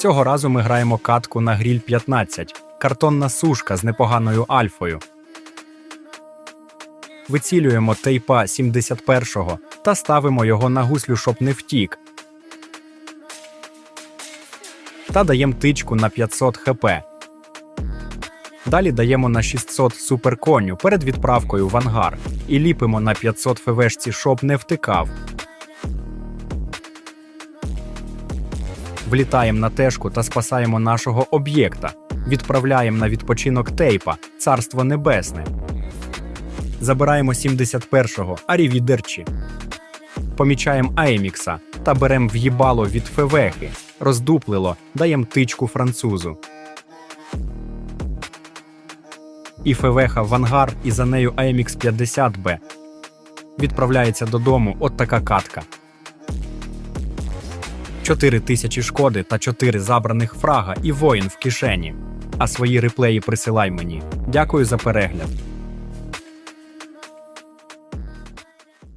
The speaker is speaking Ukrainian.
Цього разу ми граємо катку на гріль 15, картонна сушка з непоганою альфою. Вицілюємо тейпа 71-го та ставимо його на гуслю, щоб не втік. Та даємо тичку на 500 хп. Далі даємо на 600 суперконю перед відправкою в ангар і ліпимо на 500 ФВшці, щоб не втикав. Влітаємо на тежку та спасаємо нашого об'єкта. Відправляємо на відпочинок тейпа, царство небесне. Забираємо 71-го Арівідерчі. Помічаємо Аймікса та беремо в'їбало від Февехи. Роздуплило, даємо тичку французу. І Февеха в ангар, і за нею АМХ 50Б. Відправляється додому от така катка. 4 тисячі шкоди та 4 забраних фрага і воїн в кишені. А свої реплеї присилай мені. Дякую за перегляд.